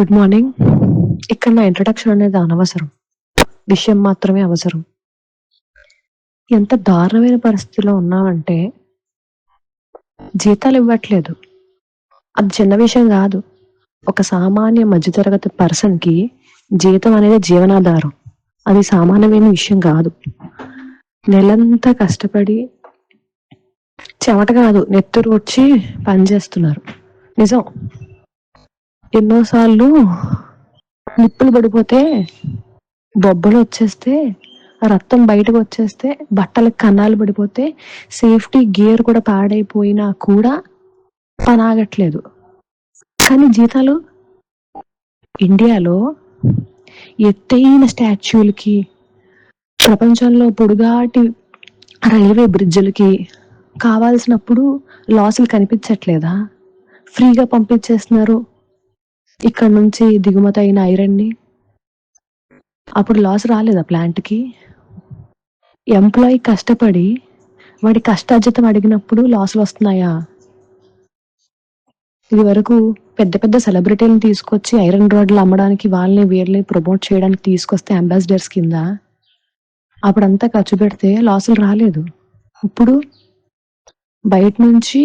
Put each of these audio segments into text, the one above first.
Good morning ఇక్కడ నా introduction అనేది అనవసరం. విషయం మాత్రమే అవసరం. ఎంత దారుణమైన పరిస్థితిలో ఉన్నామంటే జీతాలు ఇవ్వట్లేదు. అది చిన్న విషయం కాదు. ఒక సామాన్య మధ్యతరగతి పర్సన్కి జీతం అనేది జీవనాధారం. అది సామాన్యమైన విషయం కాదు. నెలంతా కష్టపడి చెమట కాదు నెత్తురు వచ్చి పనిచేస్తున్నారు నిజం. ఎన్నోసార్లు నిప్పులు పడిపోతే బొబ్బలు వచ్చేస్తే రక్తం బయటకు వచ్చేస్తే బట్టలకు కన్నాలు పడిపోతే సేఫ్టీ గేర్ కూడా పాడైపోయినా కూడా పని ఆగట్లేదు కానీ జీతాలు ఇండియాలో ఎత్తైన స్టాచ్యూలకి ప్రపంచంలో పొడుగాటి రైల్వే బ్రిడ్జ్లకి కావాల్సినప్పుడు లాసులు కనిపించట్లేదా? ఫ్రీగా పంపించేస్తున్నారు ఇక్కడ నుంచి దిగుమతి అయిన ఐరన్ని. అప్పుడు లాస్ రాలేదా ప్లాంట్కి ఎంప్లాయీ కష్టపడి వాడి కష్టార్జితం అడిగినప్పుడు లాసులు వస్తున్నాయా? ఇది వరకు పెద్ద పెద్ద సెలబ్రిటీలను తీసుకొచ్చి ఐరన్ రాడ్లు అమ్మడానికి వాళ్ళని వీళ్ళని ప్రమోట్ చేయడానికి తీసుకొస్తే అంబాసిడర్స్ కింద. అప్పుడంతా ఖర్చు పెడితే లాసులు రాలేదు. ఇప్పుడు బయట నుంచి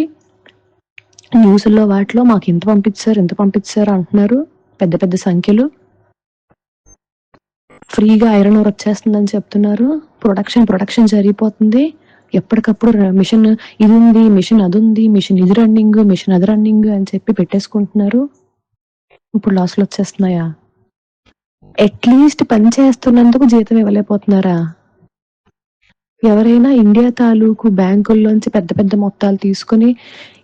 న్యూస్లో వాటిలో మాకు ఇంత పంపించారు ఇంత పంపించారు అంటున్నారు పెద్ద పెద్ద సంఖ్యలు. ఫ్రీగా ఐరన్ ఓర్ వచ్చేస్తుందని చెప్తున్నారు. ప్రొడక్షన్ ప్రొడక్షన్ జరిగిపోతుంది. ఎప్పటికప్పుడు మిషన్ ఇది ఉంది మిషన్ అది ఉంది మిషన్ ఇది రన్నింగ్ మిషన్ అది రన్నింగ్ అని చెప్పి పెట్టేసుకుంటున్నారు. ఇప్పుడు లాస్లు వచ్చేస్తున్నాయా? అట్లీస్ట్ పని చేస్తున్నందుకు జీతం ఇవ్వలేకపోతున్నారా? ఎవరైనా ఇండియా తాలూకు బ్యాంకుల్లోంచి పెద్ద పెద్ద మొత్తాలు తీసుకుని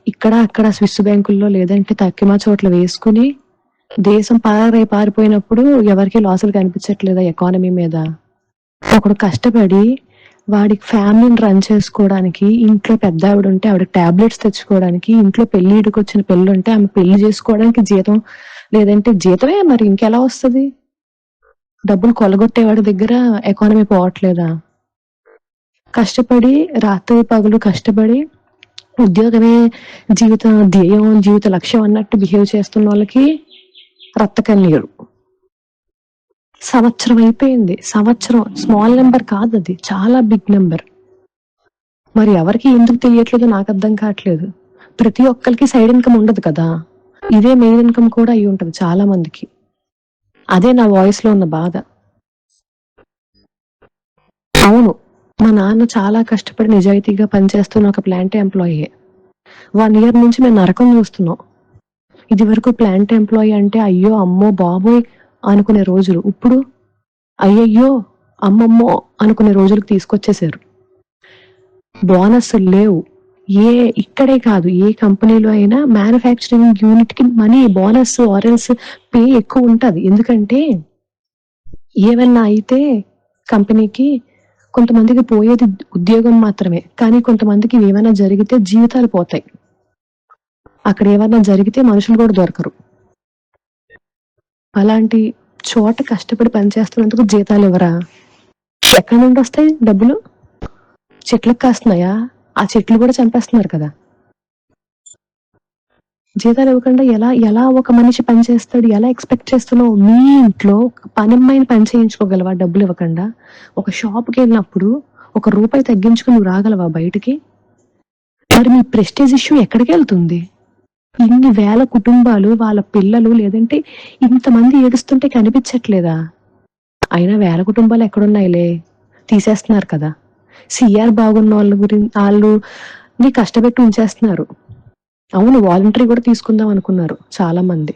ఇక్కడ అక్కడ స్విస్ బ్యాంకుల్లో లేదంటే తక్కిమ చోట్ల వేసుకుని దేశం పారై పారిపోయినప్పుడు ఎవరికి లాసులు కనిపించట్లేదా ఎకానమీ మీద? ఒకడు కష్టపడి వాడికి ఫ్యామిలీని రన్ చేసుకోవడానికి ఇంట్లో పెద్ద ఆవిడ ఉంటే ఆవిడ టాబ్లెట్స్ తెచ్చుకోవడానికి ఇంట్లో పెళ్ళిడికి వచ్చిన పెళ్ళి ఉంటే ఆమె పెళ్ళి చేసుకోవడానికి జీతం లేదంటే జీతమే మరి ఇంకెలా వస్తుంది? డబ్బులు కొలగొట్టేవాడి దగ్గర ఎకానమీ పోవట్లేదా? కష్టపడి రాత్రి పగలు కష్టపడి ఉద్యోగమే జీవిత ధ్యేయం జీవిత లక్ష్యం అన్నట్టు బిహేవ్ చేస్తున్న వాళ్ళకి రక్త కన్నీరు సంవత్సరం అయిపోయింది. సంవత్సరం స్మాల్ నెంబర్ కాదు అది. చాలా బిగ్ నెంబర్. మరి ఎవరికి ఎందుకు తెలియట్లేదో నాకు అర్థం కావట్లేదు. ప్రతి ఒక్కరికి సైడ్ ఇన్కమ్ ఉండదు కదా. ఇదే మెయిన్ ఇన్కమ్ కూడా అయి ఉంటుంది చాలా మందికి. అదే నా వాయిస్లో ఉన్న బాధ. అవును. మా నాన్న చాలా కష్టపడి నిజాయితీగా పనిచేస్తున్న ఒక ప్లాంట్ ఎంప్లాయీ వన్ ఇయర్ నుంచి మేము నరకం చూస్తున్నాం. ఇది వరకు ప్లాంట్ ఎంప్లాయీ అంటే అయ్యో అమ్మో బాబోయ్ అనుకునే రోజులు. ఇప్పుడు అయ్యయ్యో అమ్మమ్మో అనుకునే రోజులకు తీసుకొచ్చేసారు బోనస్ లేవు. ఏ ఇక్కడే కాదు. ఏ కంపెనీలో అయినా మ్యానుఫ్యాక్చరింగ్ యూనిట్కి మనీ బోనస్ ఆరెల్స్ పే ఎక్కువ ఉంటది. ఎందుకంటే ఏమన్నా అయితే కంపెనీకి కొంతమందికి పోయేది ఉద్యోగం మాత్రమే కానీ కొంతమందికి ఏమైనా జరిగితే జీవితాలు పోతాయి. అక్కడ ఏమైనా జరిగితే మనుషులు కూడా దొరకరు. అలాంటి చోట కష్టపడి పనిచేస్తున్నందుకు జీతాలు ఇవ్వరా? ఎక్కడి నుండి వస్తాయి డబ్బులు? చెట్లకు కాస్తున్నాయా? ఆ చెట్లు కూడా చంపేస్తున్నారు కదా. జీతాలు ఇవ్వకుండా ఎలా ఎలా ఒక మనిషి పని చేస్తాడు ఎలా ఎక్స్పెక్ట్ చేస్తున్నావు మీ ఇంట్లో పని అమ్మాయిని పని చేయించుకోగలవా? డబ్బులు ఇవ్వకుండా ఒక షాప్కి వెళ్ళినప్పుడు ఒక రూపాయి తగ్గించుకుని నువ్వు రాగలవా బయటికి? మరి మీ ప్రెస్టేజ్ ఇష్యూ ఎక్కడికి వెళ్తుంది? ఇన్ని వేల కుటుంబాలు వాళ్ళ పిల్లలు లేదంటే ఇంతమంది ఏడుస్తుంటే కనిపించట్లేదా? అయినా వేల కుటుంబాలు ఎక్కడున్నాయిలే? తీసేస్తున్నారు కదా. సిఆర్ బాగున్న వాళ్ళ గురించి వాళ్ళు కష్టపెట్టి ఉంచేస్తున్నారు. అవును వాలంటరీ కూడా తీసుకుందాం అనుకున్నారు చాలా మంది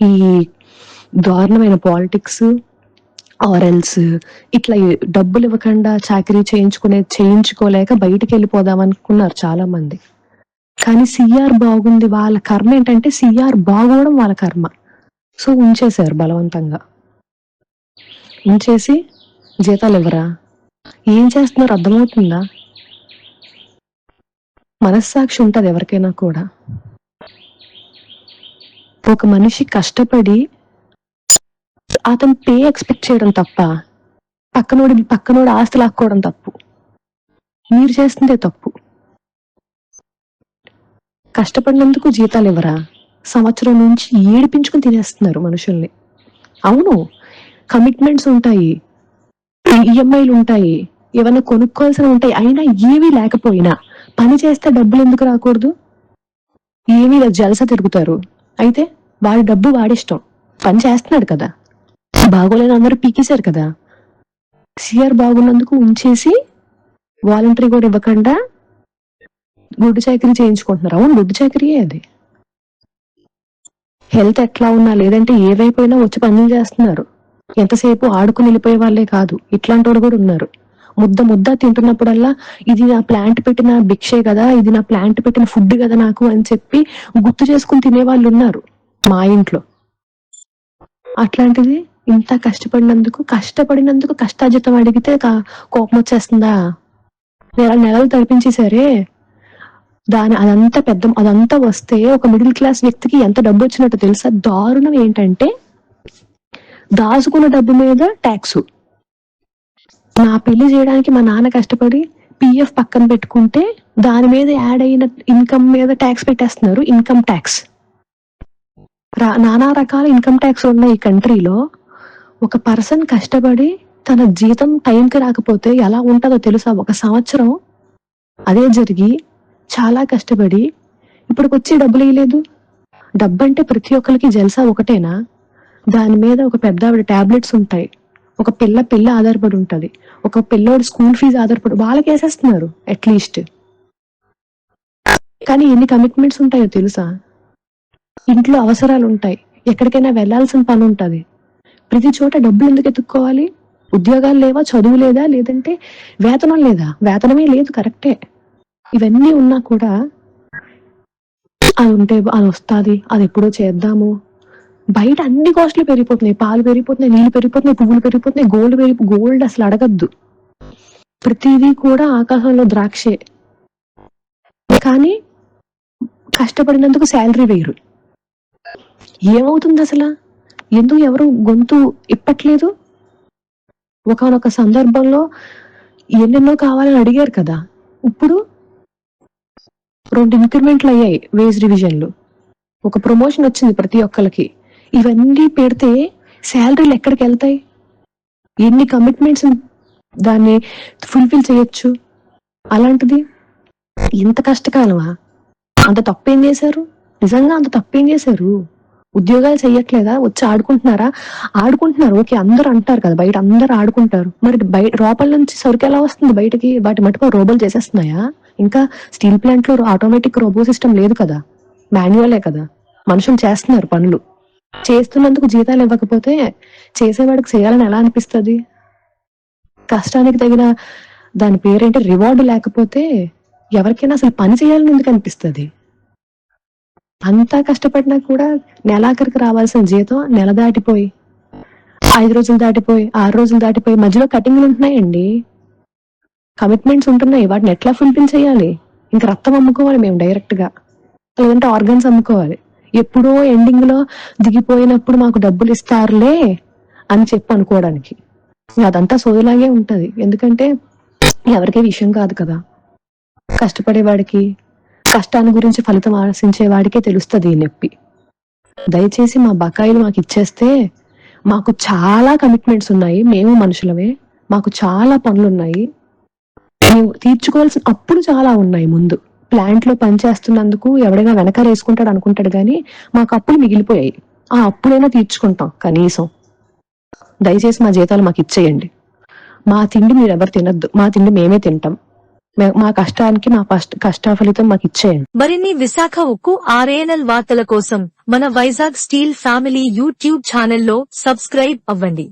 ఈ దారుణమైన పాలిటిక్స్ ఆర్ఎల్స్ ఇట్లా డబ్బులు ఇవ్వకుండా చాకరీ చేయించుకునే చేయించుకోలేక బయటికి వెళ్ళిపోదాం అనుకున్నారు చాలా మంది కానీ సిఆర్ బాగుంది వాళ్ళ కర్మ ఏంటంటే సిఆర్ బాగోవడం వాళ్ళ కర్మ. సో ఉంచేశారు బలవంతంగా. ఉంచేసి జీతాలు ఇవ్వరా? ఏం చేస్తున్నారు? అర్థమవుతుందా? మనస్సాక్షి ఉంటుంది ఎవరికైనా కూడా. ఒక మనిషి కష్టపడి అతను పే ఎక్స్పెక్ట్ చేయడం తప్ప పక్కనోడి పక్కనోడి ఆస్తి లాక్కోవడం తప్పు. మీరు చేస్తుందే తప్పు. కష్టపడినందుకు జీతాలు ఇవ్వరా? సంవత్సరం నుంచి ఏడిపించుకుని తినేస్తున్నారు మనుషుల్ని. అవును కమిట్మెంట్స్ ఉంటాయి ఈఎంఐలు ఉంటాయి ఏమైనా కొనుక్కోవాల్సిన ఉంటాయి అయినా ఏవి లేకపోయినా పని చేస్తే డబ్బులు ఎందుకు రాకూడదు? ఏమీ జలస తిరుగుతారు. అయితే వాడి డబ్బు వాడిష్టం. పని చేస్తున్నాడు కదా. బాగోలేని అందరూ పీకేశారు కదా. సిఆర్ బాగున్నందుకు ఉంచేసి వాలంటరీ కూడా ఇవ్వకుండా గుడ్డు చాకరీ చేయించుకుంటున్నారు. అవును గుడ్డు చాకరీయే అది. హెల్త్ ఎట్లా ఉన్నా లేదంటే ఏవైపోయినా వచ్చి పనులు చేస్తున్నారు. ఎంతసేపు ఆడుకుని వెళ్ళిపోయే వాళ్ళే కాదు. ఇట్లాంటి కూడా ఉన్నారు. ముద్ద ముద్ద తింటున్నప్పుడల్లా ఇది నా ప్లాంట్ పెట్టిన భిక్షే కదా ఇది నా ప్లాంట్ పెట్టిన ఫుడ్ కదా నాకు అని చెప్పి గుర్తు చేసుకుని తినే వాళ్ళు ఉన్నారు మా ఇంట్లో. అట్లాంటిది ఇంత కష్టపడినందుకు కష్టపడినందుకు కష్టాజితం అడిగితే కోపం వచ్చేస్తుందా? నెల నెలలు తడిపించేసరే దాని అదంతా పెద్ద అదంతా వస్తే ఒక మిడిల్ క్లాస్ వ్యక్తికి ఎంత డబ్బు వచ్చినట్టు తెలుసా? దారుణం ఏంటంటే దాచుకున్న డబ్బు మీద ట్యాక్స్ నా పెళ్ళి చేయడానికి మా నాన్న కష్టపడి పిఎఫ్ పక్కన పెట్టుకుంటే దాని మీద యాడ్ అయిన ఇన్కమ్ మీద ట్యాక్స్ పెట్టేస్తున్నారు ఇన్కమ్ ట్యాక్స్ నానా రకాల ఇన్కమ్ ట్యాక్స్ ఉన్న ఈ కంట్రీలో ఒక పర్సన్ కష్టపడి తన జీతం టైంకి రాకపోతే ఎలా ఉంటుందో తెలుసా? ఒక సంవత్సరం అదే జరిగి చాలా కష్టపడి ఇప్పటికి వచ్చి డబ్బులు వేయలేదు. డబ్బంటే ప్రతి ఒక్కరికి జల్సా ఒకటేనా? దాని మీద ఒక పెద్ద ఆవిడ టాబ్లెట్స్ ఉంటాయి. ఒక పిల్ల పిల్ల ఆధారపడి ఉంటుంది. ఒక పిల్లోడు స్కూల్ ఫీజు ఆధారపడి వాళ్ళకి వేసేస్తున్నారు అట్లీస్ట్ కానీ ఎన్ని కమిట్మెంట్స్ ఉంటాయో తెలుసా? ఇంట్లో అవసరాలు ఉంటాయి. ఎక్కడికైనా వెళ్ళాల్సిన పని ఉంటుంది. ప్రతి చోట డబ్బులు ఎందుకు ఎత్తుక్కోవాలి? ఉద్యోగాలు లేవా? చదువు లేదా? లేదంటే వేతనం లేదా? వేతనమే లేదు కరెక్టే ఇవన్నీ ఉన్నా కూడా అది ఉంటే అది వస్తుంది. అది ఎప్పుడో చేద్దాము. బయట అన్ని కాస్ట్లు పెరిగిపోతున్నాయి. పాలు పెరిగిపోతున్నాయి నీళ్ళు పెరిగిపోతున్నాయి పువ్వులు పెరిగిపోతున్నాయి గోల్డ్ పెరిగి గోల్డ్ అసలు అడగద్దు. ప్రతిదీ కూడా ఆకాశంలో ద్రాక్షే. కానీ కష్టపడినందుకు శాలరీ వేయరు ఏమవుతుంది అసలు? ఎందుకు ఎవరు గొంతు ఇప్పట్లేదు? ఒకనొక సందర్భంలో ఎన్నెన్నో కావాలని అడిగారు కదా. ఇప్పుడు రెండు ఇంక్రిమెంట్లు అయ్యాయి వేజ్ రివిజన్లు ఒక ప్రమోషన్ వచ్చింది ప్రతి ఒక్కరికి ఇవన్నీ పెడితే శాలరీలు ఎక్కడికి వెళ్తాయి? ఎన్ని కమిట్మెంట్స్ దాన్ని ఫుల్ఫిల్ చేయొచ్చు? అలాంటిది ఇంత కష్టకాలమా? అంత తప్పేం చేశారు? నిజంగా అంత తప్పేం చేశారు? ఉద్యోగాలు చేయట్లేదా వచ్చి ఆడుకుంటున్నారా? ఆడుకుంటున్నారు. ఓకే అందరూ అంటారు కదా బయట అందరూ ఆడుకుంటారు. మరి బయట లోపల నుంచి సరుకు ఎలా వస్తుంది బయటకి? వాటి మటుకు రోబోలు చేసేస్తున్నాయా? ఇంకా స్టీల్ ప్లాంట్లో ఆటోమేటిక్ రోబో సిస్టమ్ లేదు కదా. మాన్యువలే కదా. మనుషులు చేస్తున్నారు పనులు. చేస్తున్నందుకు జీతాలు ఇవ్వకపోతే చేసేవాడికి చేయాలని ఎలా అనిపిస్తుంది? కష్టానికి తగిన దాని పేరేంటి? రివార్డు లేకపోతే ఎవరికైనా అసలు పని చేయాలని ఎందుకు అనిపిస్తుంది? అంతా కష్టపడినా కూడా నెలాఖరికి రావాల్సిన జీతం నెల దాటిపోయి ఐదు రోజులు దాటిపోయి ఆరు రోజులు దాటిపోయి మధ్యలో కటింగ్లు ఉంటున్నాయండి. కమిట్మెంట్స్ ఉంటున్నాయి. వాటిని ఎట్లా ఫుల్ఫిల్ చేయాలి? ఇంకా రక్తం అమ్ముకోవాలి మేము డైరెక్ట్గా. లేదంటే ఆర్గన్స్ అమ్ముకోవాలి. ఎప్పుడో ఎండింగ్లో దిగిపోయినప్పుడు మాకు డబ్బులు ఇస్తారులే అని చెప్పి అనుకోవడానికి. అదంతా సోదిలాగే ఉంటది. ఎందుకంటే ఎవరికీ విషయం కాదు కదా. కష్టపడేవాడికి కష్టాన్ని గురించి ఫలితం ఆశించే వాడికే తెలుస్తుంది ఈ నొప్పి. దయచేసి మా బకాయిలు మాకు ఇచ్చేస్తే మాకు చాలా కమిట్మెంట్స్ ఉన్నాయి. మేము మనుషులమే. మాకు చాలా పనులు ఉన్నాయి మేము తీర్చుకోవాల్సిన అప్పుడు చాలా ఉన్నాయి ముందు. ప్లాంట్లో పనిచేస్తున్నందుకు ఎవడైనా వెనకాల వేసుకుంటాడు అనుకుంటాడు కానీ మాకు అప్పులు మిగిలిపోయాయి. ఆ అప్పులైనా తీర్చుకుంటాం కనీసం. దయచేసి మా జీతాలు మాకు ఇచ్చేయండి. మా తిండి మీరు ఎవరు తినద్దు. మా తిండి మేమే తింటాం. మా కష్టానికి మా కష్ట ఫలితం మాకు ఇచ్చేయండి. మరిన్ని విశాఖ ఉక్కు ఆర్ఏఎన్ఎల్ వార్తల కోసం మన వైజాగ్ స్టీల్ ఫ్యామిలీ యూట్యూబ్ ఛానల్లో సబ్స్క్రైబ్ అవ్వండి.